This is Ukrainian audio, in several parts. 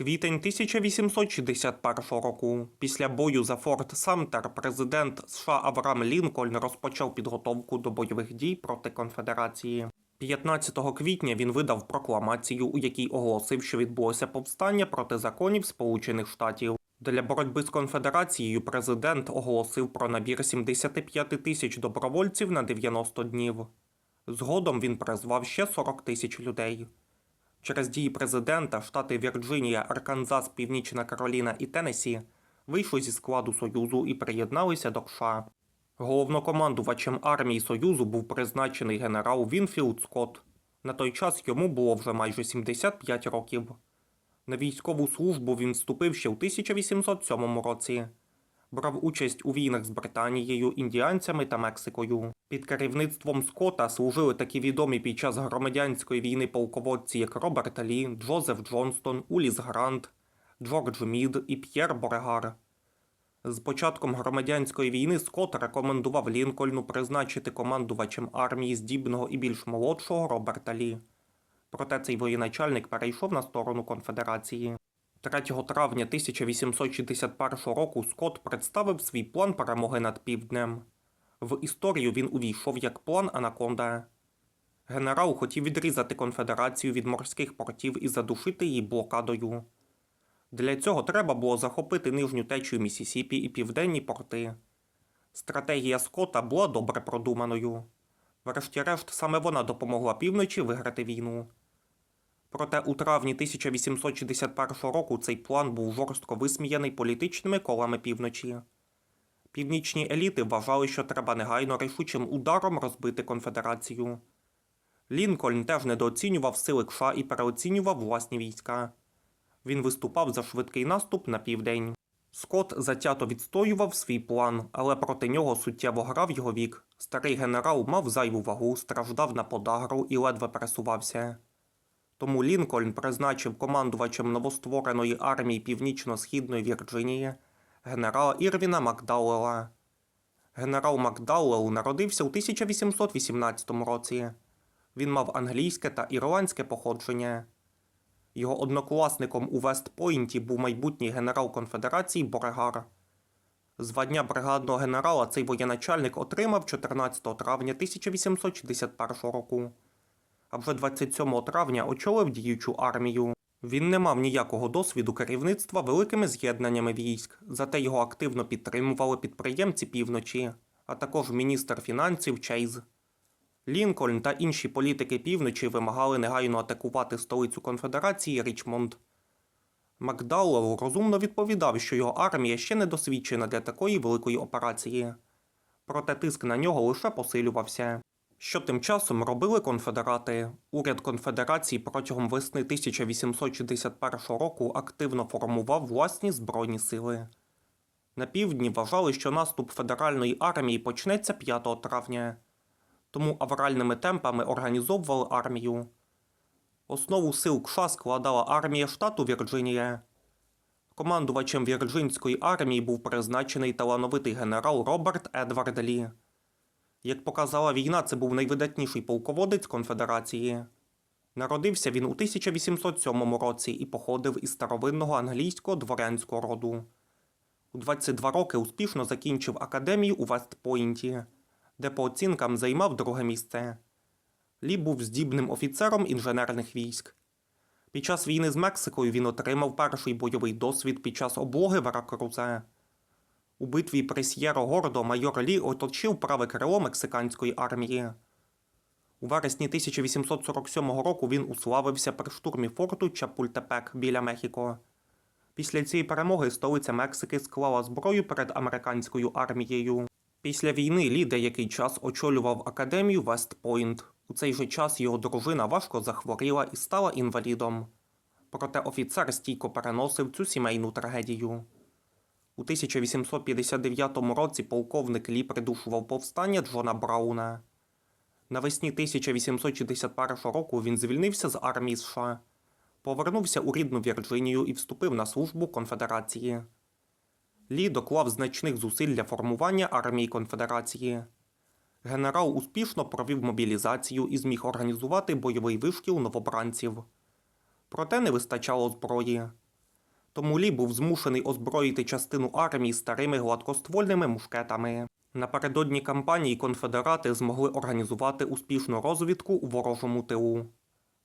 Квітень 1861 року. Після бою за Форт Самтер президент США Авраам Лінкольн розпочав підготовку до бойових дій проти конфедерації. 15 квітня він видав прокламацію, у якій оголосив, що відбулося повстання проти законів Сполучених Штатів. Для боротьби з конфедерацією президент оголосив про набір 75 тисяч добровольців на 90 днів. Згодом він призвав ще 40 тисяч людей. Через дії президента штати Вірджинія, Арканзас, Північна Кароліна і Теннессі вийшли зі складу Союзу і приєдналися до США. Головнокомандувачем армії Союзу був призначений генерал Вінфілд Скотт. На той час йому було вже майже 75 років. На військову службу він вступив ще у 1807 році. Брав участь у війнах з Британією, індіанцями та Мексикою. Під керівництвом Скотта служили такі відомі під час громадянської війни полководці, як Роберт Лі, Джозеф Джонстон, Уліс Грант, Джордж Мід і П'єр Борегар. З початком громадянської війни Скотт рекомендував Лінкольну призначити командувачем армії здібного і більш молодшого Роберта Лі. Проте цей воєначальник перейшов на сторону конфедерації. 3 травня 1861 року Скотт представив свій план перемоги над півднем. В історію він увійшов як план Анаконда. Генерал хотів відрізати конфедерацію від морських портів і задушити її блокадою. Для цього треба було захопити нижню течію Місісіпі і південні порти. Стратегія Скотта була добре продуманою. Врешті-решт, саме вона допомогла півночі виграти війну. Проте у травні 1861 року цей план був жорстко висміяний політичними колами півночі. Північні еліти вважали, що треба негайно рішучим ударом розбити конфедерацію. Лінкольн теж недооцінював сили США і переоцінював власні війська. Він виступав за швидкий наступ на південь. Скотт затято відстоював свій план, але проти нього суттєво грав його вік. Старий генерал мав зайву вагу, страждав на подагру і ледве пересувався. Тому Лінкольн призначив командувачем новоствореної армії Північно-Східної Вірджинії генерала Ірвіна Макдауела. Генерал Макдауел народився у 1818 році. Він мав англійське та ірландське походження. Його однокласником у Вестпойнті був майбутній генерал конфедерації Борегар. Звання бригадного генерала цей воєначальник отримав 14 травня 1861 року а вже 27 травня очолив діючу армію. Він не мав ніякого досвіду керівництва великими з'єднаннями військ, зате його активно підтримували підприємці півночі, а також міністр фінансів Чейз. Лінкольн та інші політики півночі вимагали негайно атакувати столицю конфедерації Річмонд. Макдауелл розумно відповідав, що його армія ще не досвідчена для такої великої операції. Проте тиск на нього лише посилювався. Що тим часом робили конфедерати? Уряд конфедерації протягом весни 1861 року активно формував власні збройні сили. На півдні вважали, що наступ федеральної армії почнеться 5 травня, тому авральними темпами організовували армію. Основу сил КША складала армія штату Вірджинія. Командувачем Вірджинської армії був призначений талановитий генерал Роберт Едвард Лі. Як показала війна, це був найвидатніший полководець конфедерації. Народився він у 1807 році і походив із старовинного англійського дворянського роду. У 22 роки успішно закінчив академію у Вестпойнті, де по оцінкам займав друге місце. Лі був здібним офіцером інженерних військ. Під час війни з Мексикою він отримав перший бойовий досвід під час облоги Веракрузе. У битві при С'єро Гордо майор Лі оточив праве крило мексиканської армії. У вересні 1847 року він уславився при штурмі форту Чапультепек біля Мехіко. Після цієї перемоги столиця Мексики склала зброю перед американською армією. Після війни Лі деякий час очолював академію Вестпойнт. У цей же час його дружина важко захворіла і стала інвалідом. Проте офіцер стійко переносив цю сімейну трагедію. У 1859 році полковник Лі придушував повстання Джона Брауна. Навесні 1861 року він звільнився з армії США, повернувся у рідну Вірджинію і вступив на службу конфедерації. Лі доклав значних зусиль для формування армії конфедерації. Генерал успішно провів мобілізацію і зміг організувати бойовий вишкіл новобранців. Проте не вистачало зброї. Тому Лі був змушений озброїти частину армії старими гладкоствольними мушкетами. Напередодні кампанії конфедерати змогли організувати успішну розвідку у ворожому тилу.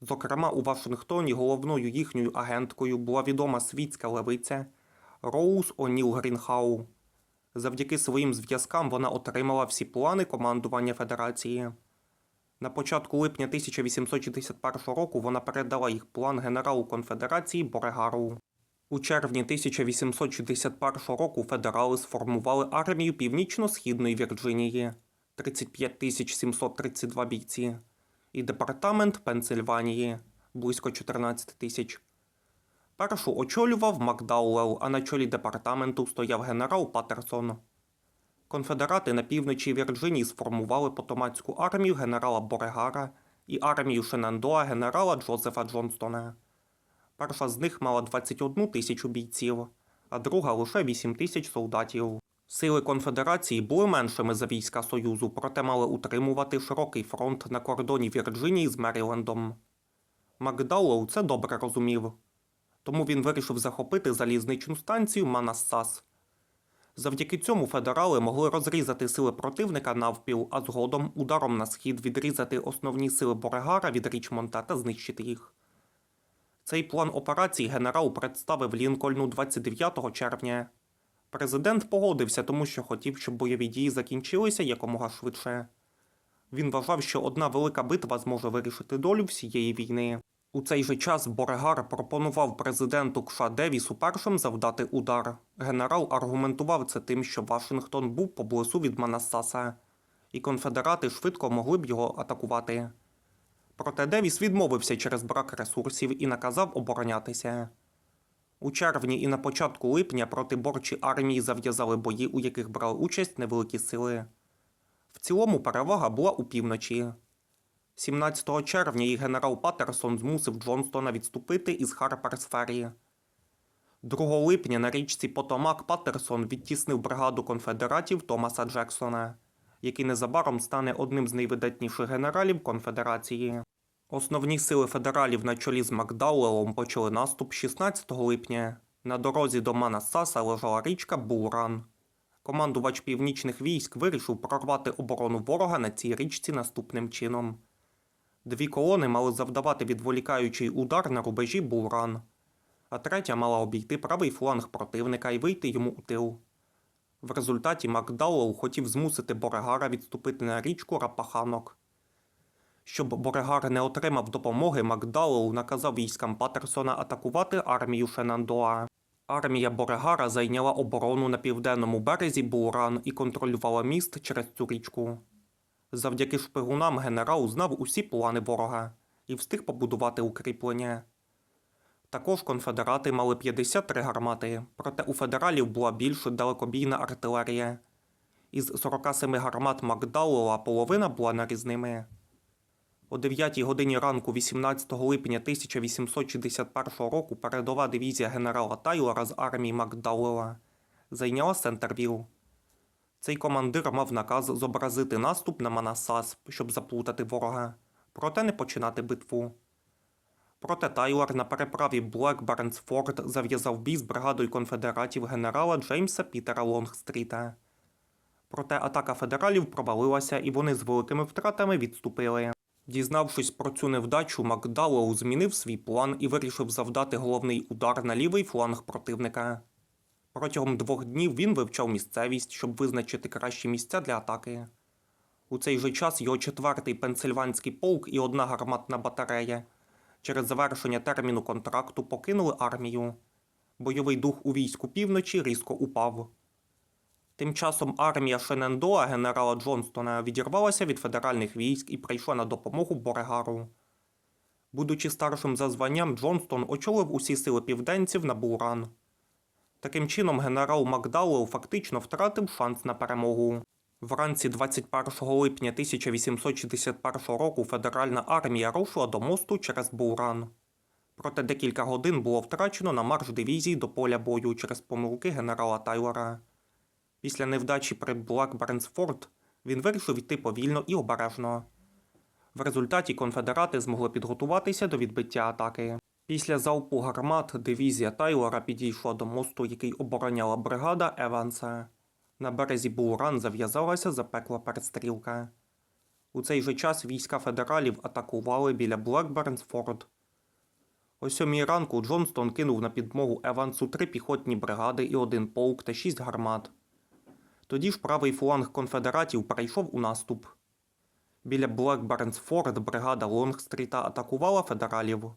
Зокрема, у Вашингтоні головною їхньою агенткою була відома світська левиця Роуз О'Ніл Грінхау. Завдяки своїм зв'язкам вона отримала всі плани командування Федерації. На початку липня 1861 року вона передала їх план генералу конфедерації Борегару. У червні 1861 року федерали сформували армію Північно-Східної Вірджинії 35 732 бійці і департамент Пенсильванії близько 14 тисяч. Першу очолював Макдауелл, а на чолі департаменту стояв генерал Патерсон. Конфедерати на півночі Вірджинії сформували потомацьку армію генерала Борегара і армію Шенандоа генерала Джозефа Джонстона. Перша з них мала 21 тисячу бійців, а друга лише 8 тисяч солдатів. Сили конфедерації були меншими за війська Союзу, проте мали утримувати широкий фронт на кордоні Вірджинії з Мерілендом. Макдауелл це добре розумів, тому він вирішив захопити залізничну станцію Манассас. Завдяки цьому федерали могли розрізати сили противника навпіл, а згодом ударом на схід відрізати основні сили Борегара від Річмонта та знищити їх. Цей план операцій генерал представив Лінкольну 29 червня. Президент погодився, тому що хотів, щоб бойові дії закінчилися якомога швидше. Він вважав, що одна велика битва зможе вирішити долю всієї війни. У цей же час Борегар пропонував президенту Кша Девісу першим завдати удар. Генерал аргументував це тим, що Вашингтон був поблизу від Манассаса, і конфедерати швидко могли б його атакувати. Проте Девіс відмовився через брак ресурсів і наказав оборонятися. У червні і на початку липня протиборчі армії зав'язали бої, у яких брали участь невеликі сили. В цілому перевага була у півночі. 17 червня їх генерал Патерсон змусив Джонстона відступити із Харперсфері. 2 липня на річці Потомак Патерсон відтіснив бригаду конфедератів Томаса Джексона, який незабаром стане одним з найвидатніших генералів конфедерації. Основні сили федералів на чолі з Макдауелом почали наступ 16 липня. На дорозі до Манассаса лежала річка Булран. Командувач північних військ вирішив прорвати оборону ворога на цій річці наступним чином. Дві колони мали завдавати відволікаючий удар на рубежі Булран, а третя мала обійти правий фланг противника і вийти йому у тил. В результаті Макдауелл хотів змусити Борегара відступити на річку Рапаханок. Щоб Борегар не отримав допомоги, Макдауелл наказав військам Патерсона атакувати армію Шенандоа. Армія Борегара зайняла оборону на південному березі Булран і контролювала міст через цю річку. Завдяки шпигунам генерал знав усі плани ворога і встиг побудувати укріплення. Також конфедерати мали 53 гармати, проте у федералів була більш далекобійна артилерія. Із 47 гармат Макдауела половина була нарізними. О 9 годині ранку 18 липня 1861 року передова дивізія генерала Тайлора з армії Макдауела зайняла Сентервіл. Цей командир мав наказ зобразити наступ на Манассас, щоб заплутати ворога, проте не починати битву. Проте Тайлор на переправі Блек-Барнсфорд зав'язав бій з бригадою конфедератів генерала Джеймса Пітера Лонгстріта. Проте атака федералів провалилася і вони з великими втратами відступили. Дізнавшись про цю невдачу, Макдауелл змінив свій план і вирішив завдати головний удар на лівий фланг противника. Протягом двох днів він вивчав місцевість, щоб визначити кращі місця для атаки. У цей же час його четвертий пенсильванський полк і одна гарматна батарея через завершення терміну контракту покинули армію. Бойовий дух у війську півночі різко упав. Тим часом армія Шенендоа генерала Джонстона відірвалася від федеральних військ і прийшла на допомогу Борегару. Будучи старшим за званням, Джонстон очолив усі сили південців на Буран. Таким чином, генерал Макдауелл фактично втратив шанс на перемогу. Вранці 21 липня 1861 року федеральна армія рушила до мосту через Буран. Проте декілька годин було втрачено на марш дивізій до поля бою через помилки генерала Тайлора. Після невдачі при Блак-Бернсфорд він вирішив йти повільно і обережно. В результаті конфедерати змогли підготуватися до відбиття атаки. Після залпу гармат дивізія Тайлора підійшла до мосту, який обороняла бригада Еванса. На березі Булран зав'язалася запекла перестрілка. У цей же час війська федералів атакували біля Блекбернсфорд. О сьомій ранку Джонстон кинув на підмогу Евансу три піхотні бригади і один полк та шість гармат. Тоді ж правий фланг конфедератів перейшов у наступ. Біля Блекбернсфорд бригада Лонгстріта атакувала федералів.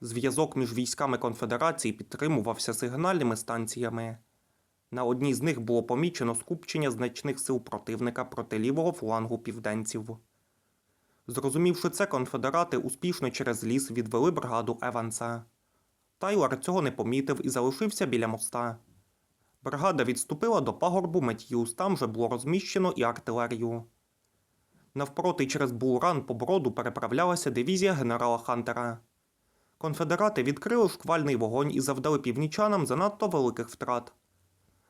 Зв'язок між військами конфедерації підтримувався сигнальними станціями. На одній з них було помічено скупчення значних сил противника проти лівого флангу південців. Зрозумівши це, конфедерати успішно через ліс відвели бригаду Еванса. Тайлер цього не помітив і залишився біля моста. Бригада відступила до пагорбу Меттьюз, там же було розміщено і артилерію. Навпроти через Булран по броду переправлялася дивізія генерала Хантера. Конфедерати відкрили шквальний вогонь і завдали північанам занадто великих втрат.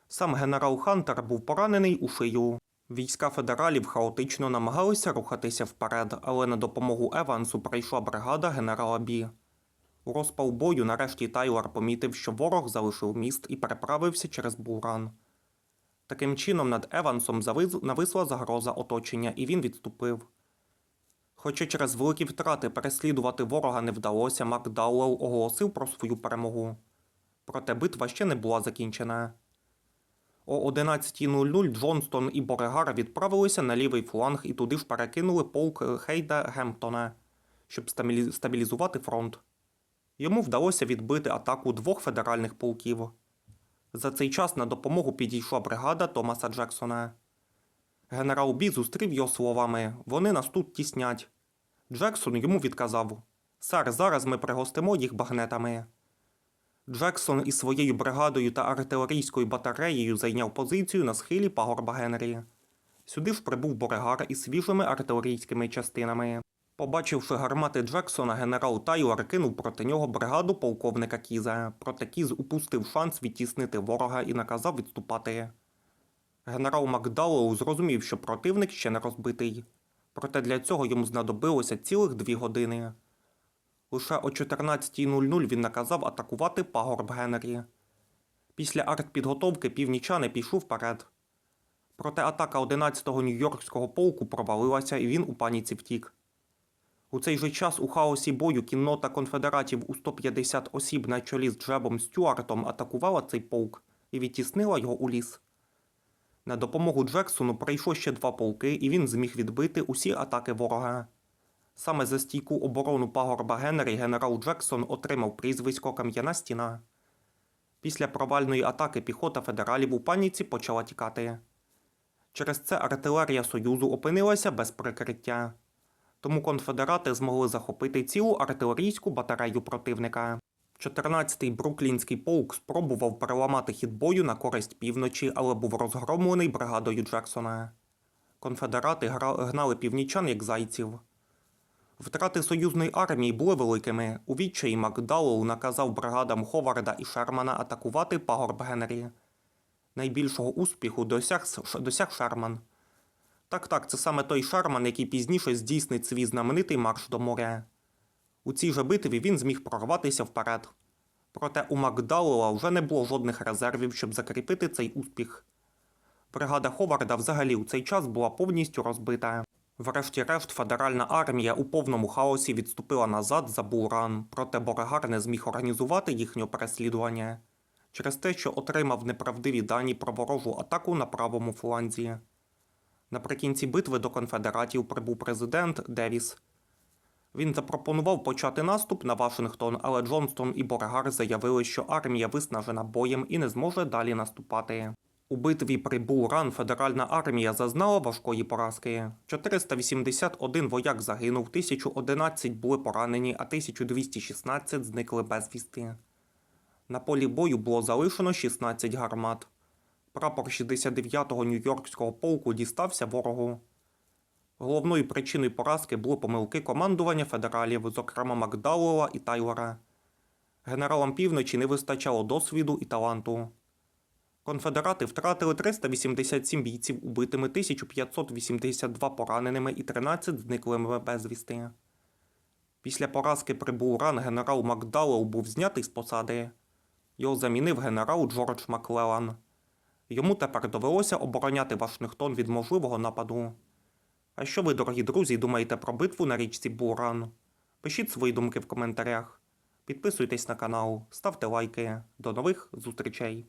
Сам генерал Хантер був поранений у шию. Війська федералів хаотично намагалися рухатися вперед, але на допомогу Евансу прийшла бригада генерала Бі. У розпал бою нарешті Тайлер помітив, що ворог залишив міст і переправився через Буран. Таким чином над Евансом нависла загроза оточення, і він відступив. Хоча через великі втрати переслідувати ворога не вдалося, Макдауелл оголосив про свою перемогу. Проте битва ще не була закінчена. О 11.00 Джонстон і Борегар відправилися на лівий фланг і туди ж перекинули полк Хейда Гемптона, щоб стабілізувати фронт. Йому вдалося відбити атаку двох федеральних полків. За цей час на допомогу підійшла бригада Томаса Джексона. Генерал Бі зустрів його словами: Вони нас тут тіснять. Джексон йому відказав: Сер, зараз ми пригостимо їх багнетами. Джексон із своєю бригадою та артилерійською батареєю зайняв позицію на схилі пагорба Генрі. Сюди ж прибув Борегар із свіжими артилерійськими частинами. Побачивши гармати Джексона, генерал Тайлер кинув проти нього бригаду полковника Кіза. Проте Кіз упустив шанс відтіснити ворога і наказав відступати. Генерал Макдауелл зрозумів, що противник ще не розбитий. Проте для цього йому знадобилося цілих дві години. Лише о 14.00 він наказав атакувати пагорб Генрі. Після артпідготовки північани пішов вперед. Проте атака 11-го Нью-Йоркського полку провалилася і він у паніці втік. У цей же час у хаосі бою кіннота конфедератів у 150 осіб на чолі з Джебом Стюартом атакувала цей полк і відтіснила його у ліс. На допомогу Джексону прийшло ще два полки, і він зміг відбити усі атаки ворога. Саме за стійку оборону пагорба Генрі генерал Джексон отримав прізвисько Кам'яна стіна. Після провальної атаки піхота федералів у паніці почала тікати. Через це артилерія Союзу опинилася без прикриття. Тому конфедерати змогли захопити цілу артилерійську батарею противника. 14-й Бруклінський полк спробував переламати хід бою на користь півночі, але був розгромлений бригадою Джексона. Конфедерати гнали північан як зайців. Втрати союзної армії були великими. У відчаї Макдауелл наказав бригадам Ховарда і Шермана атакувати пагорб Генрі. Найбільшого успіху досяг, досяг Шерман. Так, так, це саме той Шерман, який пізніше здійснить свій знаменитий марш до моря. У цій же битві він зміг прорватися вперед. Проте у Макдауела вже не було жодних резервів, щоб закріпити цей успіх. Бригада Ховарда взагалі у цей час була повністю розбита. Врешті-решт, федеральна армія у повному хаосі відступила назад за Булран, проте Борегар не зміг організувати їхнє переслідування через те, що отримав неправдиві дані про ворожу атаку на правому фланзі. Наприкінці битви до конфедератів прибув президент Девіс. Він запропонував почати наступ на Вашингтон, але Джонстон і Боргар заявили, що армія виснажена боєм і не зможе далі наступати. У битві при Булран федеральна армія зазнала важкої поразки. 481 вояк загинув, 1011 були поранені, а 1216 зникли безвісти. На полі бою було залишено 16 гармат. Прапор 69-го Нью-Йоркського полку дістався ворогу. Головною причиною поразки були помилки командування федералів, зокрема Макдауела і Тайлера. Генералам півночі не вистачало досвіду і таланту. Конфедерати втратили 387 бійців убитими, 1582 пораненими і 13 зниклими безвісти. Після поразки при Буран генерал Макдалоу був знятий з посади. Його замінив генерал Джордж Маклелан. Йому тепер довелося обороняти Вашингтон від можливого нападу. А що ви, дорогі друзі, думаєте про битву на річці Буран? Пишіть свої думки в коментарях. Підписуйтесь на канал, ставте лайки. До нових зустрічей!